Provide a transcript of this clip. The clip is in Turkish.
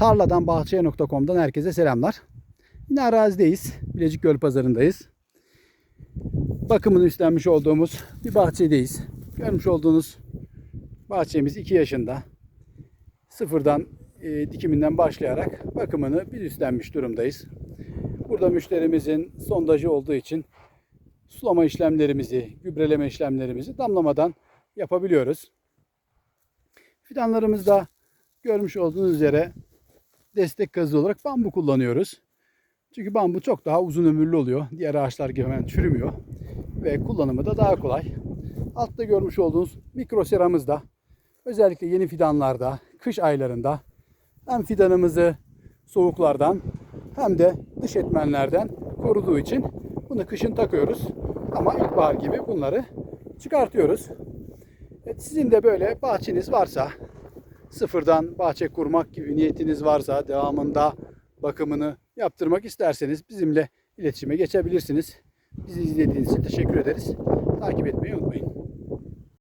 Tarladan bahçeye.com'dan herkese selamlar. Yine arazideyiz. Bilecik Göl Pazarı'ndayız. Bakımını üstlenmiş olduğumuz bir bahçedeyiz. Görmüş olduğunuz bahçemiz 2 yaşında. Sıfırdan e, dikiminden başlayarak bakımını bir üstlenmiş durumdayız. Burada müşterimizin sondajı olduğu için sulama işlemlerimizi, gübreleme işlemlerimizi damlamadan yapabiliyoruz. Fidanlarımızda görmüş olduğunuz üzere destek gazı olarak bambu kullanıyoruz. Çünkü bambu çok daha uzun ömürlü oluyor. Diğer ağaçlar gibi hemen çürümüyor. Ve kullanımı da daha kolay. Altta görmüş olduğunuz mikro seramızda özellikle yeni fidanlarda, kış aylarında hem fidanımızı soğuklardan hem de dış etmenlerden koruduğu için bunu kışın takıyoruz. Ama ilkbahar gibi bunları çıkartıyoruz. Evet, sizin de böyle bahçeniz varsa sıfırdan bahçe kurmak gibi niyetiniz varsa devamında bakımını yaptırmak isterseniz bizimle iletişime geçebilirsiniz. Bizi izlediğiniz için teşekkür ederiz. Takip etmeyi unutmayın.